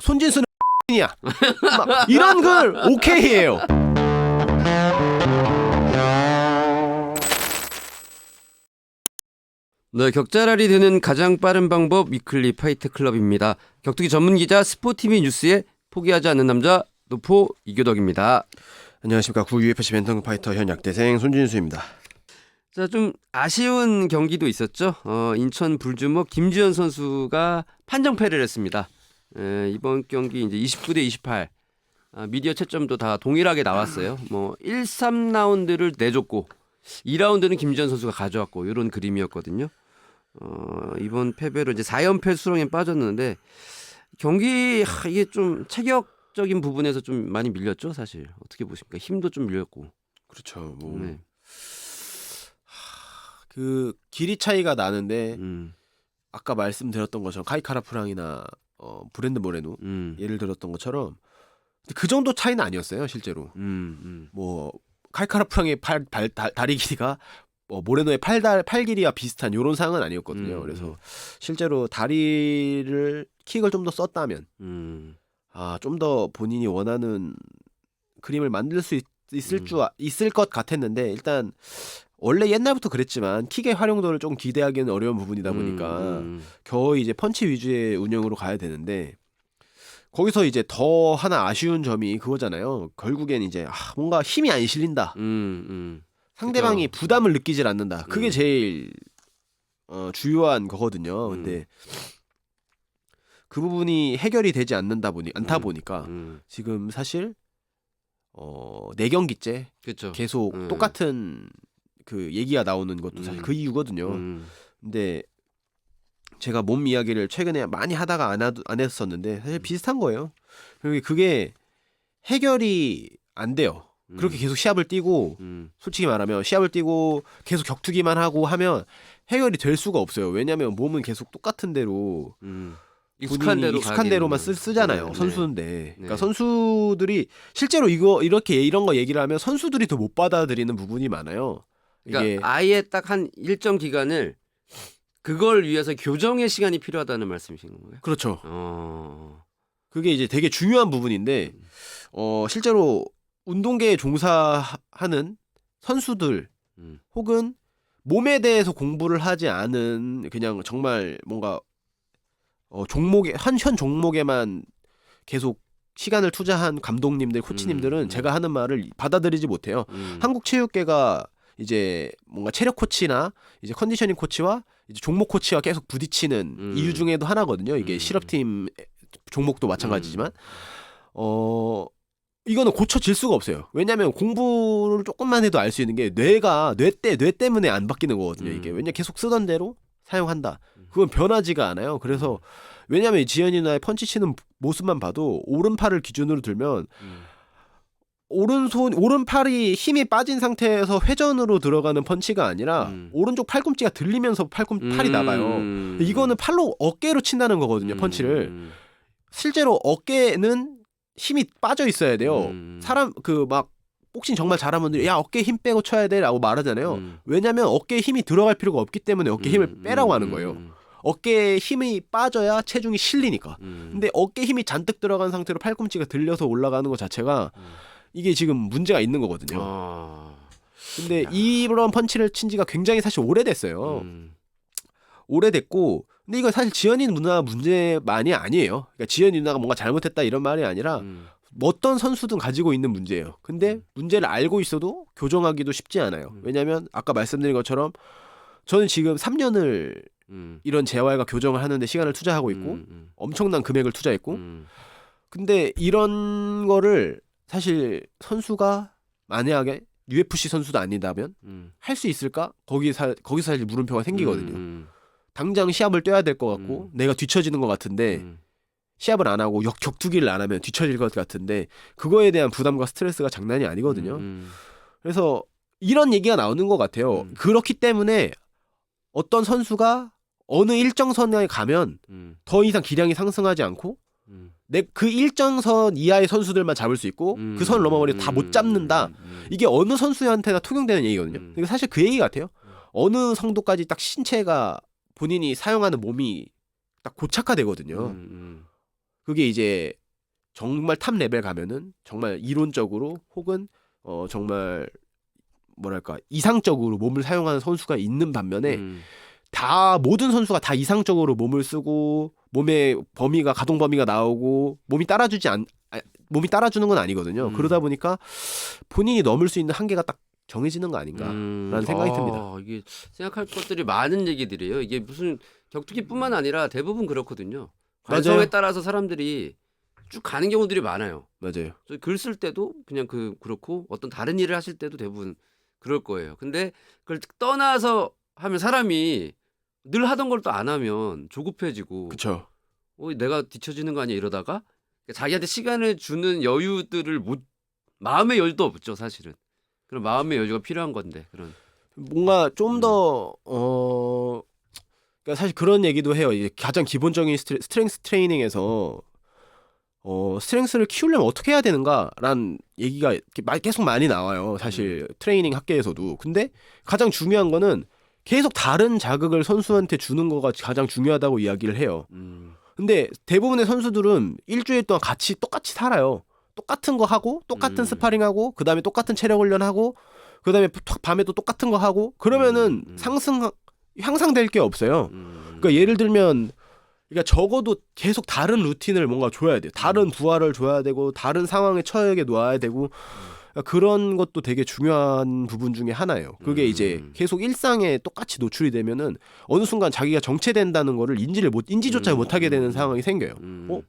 손진수는 이야 막 이런 걸 오케이해요. 네, 격자랄이 되는 가장 빠른 방법 위클리 파이트 클럽입니다. 격투기 전문 기자 스포티비 뉴스에 포기하지 않는 남자 노포 이교덕입니다. 안녕하십니까 구 UFC 벤턴 파이터 현 약대생 손진수입니다. 자, 좀 아쉬운 경기도 있었죠. 어, 인천 불주먹 김지현 선수가 판정패를 했습니다. 에, 이번 경기 이제 29대 28. 아, 미디어 채점도 다 동일하게 나왔어요. 뭐 1, 3라운드를 내줬고 2라운드는 김지현 선수가 가져왔고 이런 그림이었거든요. 어, 이번 패배로 이제 4연패 수렁에 빠졌는데 경기 하, 이게 좀 체격적인 부분에서 좀 많이 밀렸죠, 사실. 어떻게 보십니까? 힘도 좀 밀렸고. 그렇죠. 뭐 네. 그 길이 차이가 나는데 음. 아까 말씀드렸던 것처럼 카이카라프랑이나 어, 브랜드 모레노 음. 예를 들었던 것처럼 그 정도 차이는 아니었어요 실제로. 음, 음. 뭐 칼카라 프랑의 팔, 발, 다, 다리 길이가 뭐 모레노의 팔달 팔 길이와 비슷한 요런 상은 아니었거든요. 음, 그래서 음. 실제로 다리를 킥을 좀 더 썼다면 음. 아좀 더 본인이 원하는 그림을 만들 수 있, 있을 음. 줄 아- 있을 것 같았는데 일단 원래 옛날부터 그랬지만 킥의 활용도를 좀 기대하기는 어려운 부분이다 보니까 음, 거의 이제 펀치 위주의 운영으로 가야 되는데 거기서 이제 더 하나 아쉬운 점이 그거잖아요. 결국엔 이제 아, 뭔가 힘이 안 실린다. 음, 음. 상대방이 부담을 느끼질 않는다. 그게 음. 제일 어, 주요한 거거든요. 음. 근데 그 부분이 해결이 되지 않는다 보니 않다 음. 보니까 음. 지금 사실 어, 네 경기째. 계속 음. 똑같은 그 얘기가 나오는 것도 사실 음. 그 이유거든요. 음. 근데 제가 몸 이야기를 최근에 많이 하다가 안, 하, 안 했었는데 사실 비슷한 거예요. 그게- 그게 해결이 안 돼요. 그렇게 음. 계속 시합을 뛰고 음. 솔직히 말하면 시합을 뛰고 계속 격투기만 하고 하면 해결이 될 수가 없어요. 왜냐하면 몸은 계속 똑같은 대로 음. 익숙한 대로 익숙한 대로만 쓰, 쓰잖아요. 네, 선수인데, 그러니까 네. 선수들이 실제로 이거 이렇게 이런 거 얘기를 하면 선수들이 더 못 받아들이는 부분이 많아요. 그러니까 이게 아예 딱 한 일정 기간을 그걸 위해서 교정의 시간이 필요하다는 말씀이신 건가요? 그렇죠. 어. 그게 이제 되게 중요한 부분인데 어 실제로 운동계에 종사하는 선수들 음. 혹은 몸에 대해서 공부를 하지 않은 그냥 정말 뭔가 어 종목에 한 현 종목에만 계속 시간을 투자한 감독님들, 코치님들은 음. 제가 하는 말을 받아들이지 못해요. 음. 한국 체육계가 이제 뭔가 체력 코치나 이제 컨디셔닝 코치와 이제 종목 코치와 계속 부딪히는 음. 이유 중에도 하나거든요. 이게 음. 실업팀 종목도 마찬가지지만 어 이거는 고쳐질 수가 없어요. 왜냐하면 공부를 조금만 해도 알 수 있는 게 뇌가 뇌때 뇌 때문에 안 바뀌는 거거든요. 이게 음. 왜냐 계속 쓰던 대로 사용한다. 그건 변하지가 않아요. 그래서 왜냐하면 이 지현이 누나의 펀치 치는 모습만 봐도 오른팔을 기준으로 들면 음. 오른손 오른팔이 힘이 빠진 상태에서 회전으로 들어가는 펀치가 아니라 음. 오른쪽 팔꿈치가 들리면서 팔꿈 팔이 음. 나가요. 이거는 팔로 어깨로 친다는 거거든요. 음. 펀치를 실제로 어깨는 힘이 빠져 있어야 돼요. 음. 사람 그 막 복싱 정말 잘하는 분들이 야 어깨 힘 빼고 쳐야 돼라고 말하잖아요. 음. 왜냐하면 어깨에 힘이 들어갈 필요가 없기 때문에 어깨 힘을 음. 빼라고 하는 음. 거예요. 음. 어깨에 힘이 빠져야 체중이 실리니까. 음. 근데 어깨 힘이 잔뜩 들어간 상태로 팔꿈치가 들려서 올라가는 것 자체가 음. 이게 지금 문제가 있는 거거든요. 아. 근데 이런 펀치를 친 지가 굉장히 사실 오래됐어요. 음. 오래됐고 근데 이건 사실 지연이 누나 문제만이 아니에요. 그러니까 지연이 누나가 뭔가 잘못했다 이런 말이 아니라 음. 어떤 선수든 가지고 있는 문제예요. 근데 음. 문제를 알고 있어도 교정하기도 쉽지 않아요. 음. 왜냐하면 아까 말씀드린 것처럼 저는 지금 3년을 음. 이런 재활과 교정을 하는데 시간을 투자하고 있고 음. 음. 엄청난 금액을 투자했고 음. 근데 이런 거를 사실 선수가 만약에 UFC 선수도 아니다면 음. 할 수 있을까? 거기 사, 거기서 사실 물음표가 생기거든요. 음. 당장 시합을 뛰어야 될 것 같고 음. 내가 뒤처지는 것 같은데 음. 시합을 안 하고 역 격투기를 안 하면 뒤처질 것 같은데 그거에 대한 부담과 스트레스가 장난이 아니거든요. 음. 그래서 이런 얘기가 나오는 것 같아요. 음. 그렇기 때문에 어떤 선수가 어느 일정선에 가면 음. 더 이상 기량이 상승하지 않고 음. 내그 일정선 이하의 선수들만 잡을 수 있고 음. 그선 넘어버리면 다못 잡는다. 음. 음. 이게 어느 선수한테나 통용되는 얘기거든요. 음. 이거 사실 그 얘기 같아요. 어느 정도까지 딱 신체가 본인이 사용하는 몸이 딱 고착화되거든요. 음. 음. 그게 이제 정말 탑 레벨 가면은 정말 이론적으로 혹은 어 정말 뭐랄까 이상적으로 몸을 사용하는 선수가 있는 반면에 음. 다 모든 선수가 다 이상적으로 몸을 쓰고 몸의 범위가 가동 범위가 나오고 몸이 따라주지 않 아, 몸이 따라주는 건 아니거든요. 음. 그러다 보니까 본인이 넘을 수 있는 한계가 딱 정해지는 거 아닌가. 음, 라는 생각이 아, 듭니다. 이게 생각할 것들이 많은 얘기들이에요. 이게 무슨 격투기뿐만 아니라 대부분 그렇거든요. 관성에 맞아요. 따라서 사람들이 쭉 가는 경우들이 많아요. 맞아요. 글 쓸 때도 그냥 그 그렇고 어떤 다른 일을 하실 때도 대부분 그럴 거예요. 근데 그걸 떠나서 하면 사람이 늘 하던 걸 또 안 하면 조급해지고 그쵸. 어, 내가 뒤처지는 거 아니야 이러다가 자기한테 시간을 주는 여유들을 못 마음의 여유도 없죠 사실은. 그런 마음의 여유가 필요한 건데 그런. 뭔가 좀 음. 더 어. 그러니까 사실 그런 얘기도 해요. 이제 가장 기본적인 스트레, 스트렝스 트레이닝에서 어 스트렝스를 키우려면 어떻게 해야 되는가라는 얘기가 계속 많이 나와요. 사실 음. 트레이닝 학계에서도. 근데 가장 중요한 거는 계속 다른 자극을 선수한테 주는 거가 가장 중요하다고 이야기를 해요. 음. 근데 대부분의 선수들은 일주일 동안 같이 똑같이 살아요. 똑같은 거 하고 똑같은 음. 스파링하고 그다음에 똑같은 체력 훈련하고 그다음에 탁 밤에 또 똑같은 거 하고 그러면은 음, 음. 상승 향상될 게 없어요. 음. 그러니까 예를 들면 그러니까 적어도 계속 다른 루틴을 뭔가 줘야 돼요. 음. 다른 부하를 줘야 되고 다른 상황에 처하게 놓아야 되고 그러니까 그런 것도 되게 중요한 부분 중에 하나예요. 그게 음. 이제 계속 일상에 똑같이 노출이 되면은 어느 순간 자기가 정체된다는 거를 인지를 못 인지조차 음. 못 하게 되는 상황이 생겨요. 음. 어?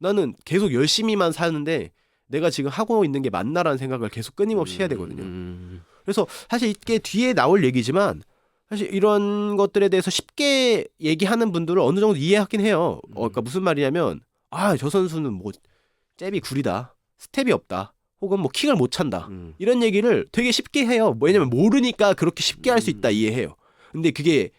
나는 계속 열심히만 사는데 내가 지금 하고 있는 게 맞나라는 생각을 계속 끊임없이 해야 되거든요. 음. 그래서 사실 이게 뒤에 나올 얘기지만 사실 이런 것들에 대해서 쉽게 얘기하는 분들을 어느 정도 이해하긴 해요. 어, 그러니까 무슨 말이냐면 아 저 선수는 뭐 잽이 구리다, 스텝이 없다, 혹은 뭐 킥을 못 찬다 음. 이런 얘기를 되게 쉽게 해요. 왜냐면 모르니까 그렇게 쉽게 할 수 있다 이해해요. 근데 그게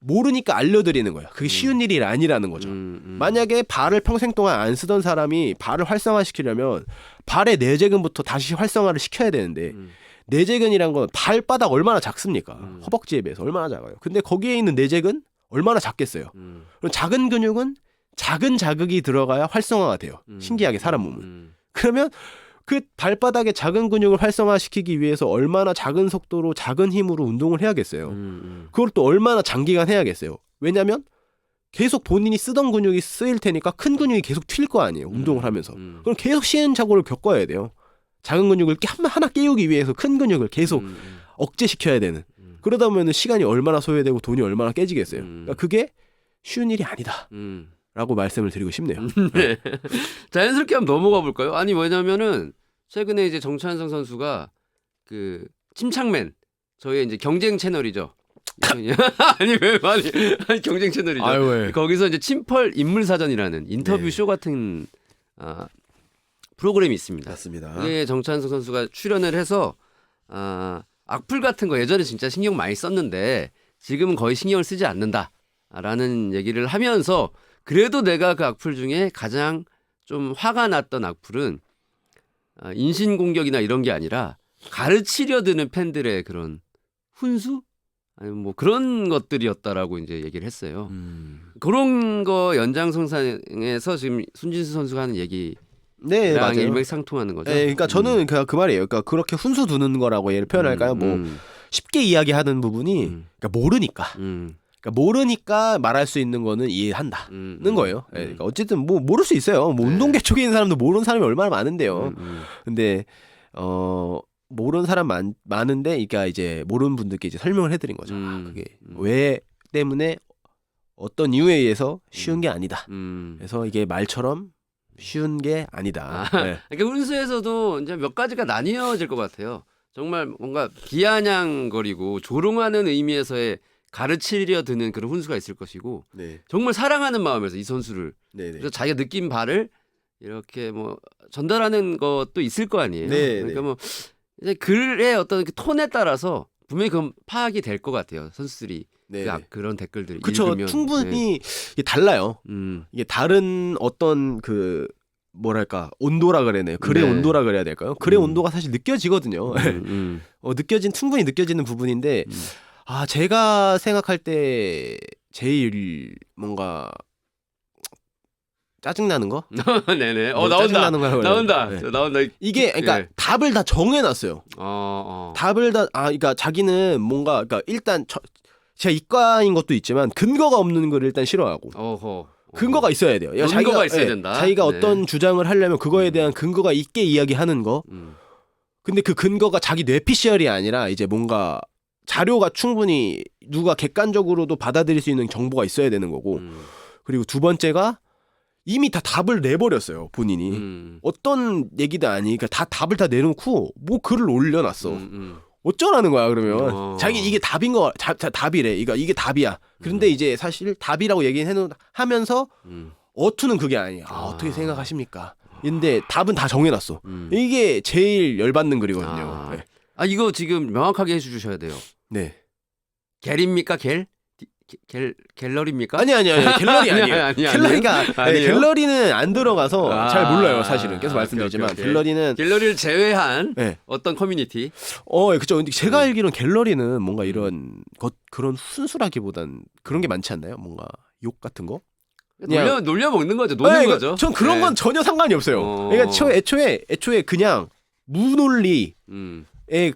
모르니까 알려드리는 거야. 그게 쉬운 일이 아니라는 거죠. 음, 음. 만약에 발을 평생 동안 안 쓰던 사람이 발을 활성화시키려면 발의 내재근부터 다시 활성화를 시켜야 되는데 음. 내재근이란 건 발바닥 얼마나 작습니까? 음. 허벅지에 비해서 얼마나 작아요. 근데 거기에 있는 내재근 얼마나 작겠어요. 음. 그럼 작은 근육은 작은 자극이 들어가야 활성화가 돼요. 음. 신기하게 사람 몸은. 음. 그러면 그 발바닥의 작은 근육을 활성화시키기 위해서 얼마나 작은 속도로 작은 힘으로 운동을 해야겠어요. 음. 음. 그걸 또 얼마나 장기간 해야겠어요. 왜냐면 계속 본인이 쓰던 근육이 쓰일 테니까 큰 근육이 계속 튈 거 아니에요. 운동을 하면서. 음. 그럼 계속 시행착오를 겪어야 돼요. 작은 근육을 깨- 하나, 깨우기 위해서 큰 근육을 계속 음, 음. 억제시켜야 되는. 음. 그러다 보면 시간이 얼마나 소요되고 돈이 얼마나 깨지겠어요. 음. 그러니까 그게 쉬운 일이 아니다. 음. 라고 말씀을 드리고 싶네요. 네. 자연스럽게 한번 넘어가 볼까요? 아니 왜냐면은 최근에 이제 정찬성 선수가 그 침착맨 저희 이제 경쟁 채널이죠. 아니 왜 많이 아니 경쟁 채널이죠. 왜? 거기서 이제 침펄 인물 사전이라는 인터뷰 네. 쇼 같은 아, 프로그램이 있습니다. 맞습니다. 그게 정찬성 선수가 출연을 해서 아, 악플 같은 거 예전에 진짜 신경 많이 썼는데 지금은 거의 신경을 쓰지 않는다라는 얘기를 하면서 그래도 내가 그 악플 중에 가장 좀 화가 났던 악플은 아, 인신 공격이나 이런 게 아니라 가르치려 드는 팬들의 그런 훈수 아니면 뭐 그런 것들이었다라고 이제 얘기를 했어요. 음. 그런 거 연장선상에서 지금 순진수 선수가 하는 얘기랑 네, 맞아요. 일맥상통하는 거죠. 네, 그러니까 저는 그, 그 말이에요. 그러니까 그렇게 훈수 두는 거라고 얘를 표현할까요? 음, 뭐 음, 쉽게 이야기하는 부분이 음, 그러니까 모르니까. 음, 그러니까 모르니까 말할 수 있는 거는 이해한다는 음, 음, 거예요. 예, 음, 그러니까 어쨌든 뭐 모를 수 있어요. 뭐 네. 운동계 쪽에 있는 사람도 모르는 사람이 얼마나 많은데요. 음, 음, 근데 어 모르는 사람 많, 많은데 그러니까 이제 모르는 분들께 이제 설명을 해드린 거죠. 아, 음, 그게 음. 왜 때문에 어떤 이유에 의해서 쉬운 게 아니다. 음. 그래서 이게 말처럼 쉬운 게 아니다. 아. 네. 그러니까 훈수에서도 이제 몇 가지가 나뉘어질 것 같아요. 정말 뭔가 비아냥거리고 조롱하는 의미에서의 가르치려 드는 그런 훈수가 있을 것이고 네. 정말 사랑하는 마음에서 이 선수를 네. 네. 그래서 자기가 느낀 바를 이렇게 뭐 전달하는 것도 있을 거 아니에요. 네, 그러니까 네. 뭐 이제 글의 어떤 그 톤에 따라서 분명히 그건 파악이 될 것 같아요. 선수들이 네. 그 악- 그런 댓글들 그쵸. 읽으면. 네. 충분히 이게 달라요. 음. 이게 다른 어떤 그 뭐랄까 온도라 그래야 되나요? 글의 네. 온도라 그래야 될까요? 글의 음. 온도가 사실 느껴지거든요. 음, 음, 어, 느껴진 충분히 느껴지는 부분인데 음. 아 제가 생각할 때 제일 뭔가 짜증 나는 거? 네네. 어뭐 나온다. 짜증나는 나온다. 네. 나온다. 이게 그러니까 예. 답을 다 정해놨어요. 어, 어. 답을 다 아 그러니까 자기는 뭔가 그러니까 일단 저, 제가 이과인 것도 있지만 근거가 없는 걸 일단 싫어하고 어허. 근거가 있어야 돼요. 근거가 자기가, 있어야 예, 된다. 자기가 네. 어떤 주장을 하려면 그거에 대한 근거가 있게 이야기하는 거. 음. 근데 그 근거가 자기 뇌피셜이 아니라 이제 뭔가 자료가 충분히 누가 객관적으로도 받아들일 수 있는 정보가 있어야 되는 거고. 음. 그리고 두 번째가 이미 다 답을 내버렸어요 본인이. 음. 어떤 얘기도 아니, 그러니까 다 답을 다 내놓고 뭐 글을 올려놨어. 음, 음. 어쩌라는 거야 그러면 어. 자기 이게 답인 거 자, 자, 답이래 이거 이게 답이야 그런데 이제 사실 답이라고 얘기해 하면서 음. 어투는 그게 아니야 아, 아. 어떻게 생각하십니까 근데 답은 다 정해놨어 음. 이게 제일 열받는 글이거든요 아. 네. 아 이거 지금 명확하게 해주셔야 돼요. 네. 갤입니까 갤? 디- 갤 갤러리입니까? 아니 아니 아니 갤러리 아니, 아니에요 아니, 아니, 갤러리가 아니에요? 네, 아니에요? 갤러리는 안 들어가서 아. 잘 몰라요 사실은 계속 아, 말씀드리지만 오케이, 오케이. 갤러리는 갤러리를 제외한 네. 어떤 커뮤니티. 어 그죠 근데 제가 음. 알기로는 갤러리는 뭔가 이런 것 그런 순수라기보단 그런 게 많지 않나요 뭔가 욕 같은 거 그냥- 놀려 놀려 먹는 거죠. 노는 네, 거죠. 전 그런 네. 건 전혀 상관이 없어요. 어. 그러니까 초, 애초에 애초에 그냥 무논리의 음.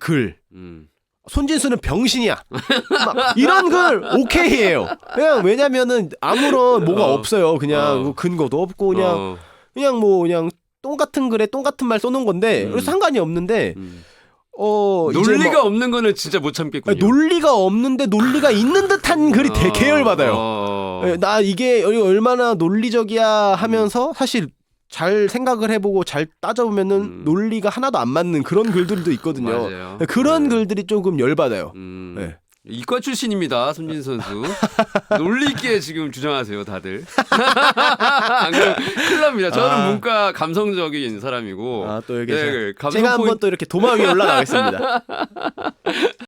글. 음. 손진수는 병신이야. 막 이런 글 오케이예요. 그냥 왜냐면은 아무런 뭐가 어. 없어요. 그냥 어. 뭐 근거도 없고 그냥 어. 그냥 뭐 그냥 똥 같은 글에 똥 같은 말 써놓은 건데 음. 상관이 없는데 음. 어 이제 논리가 뭐- 없는 거는 진짜 못 참겠군요. 아니, 논리가 없는데 논리가 있는 듯한 글이 되 계열 받아요. 어. 예, 나 이게 얼마나 논리적이야 하면서 사실 잘 생각을 해보고 잘 따져보면은 음. 논리가 하나도 안 맞는 그런 글들도 있거든요. 맞아요. 그런 네. 글들이 조금 열받아요. 음. 네. 이과 출신입니다, 손진 선수. 논리 있게 지금 주장하세요, 다들. 안 큰일 납니다. 저는 아. 문과 감성적인 사람이고. 아 또 여기 네, 제가, 감성 제가 포인트- 한번 또 이렇게 도마 위에 올라가겠습니다.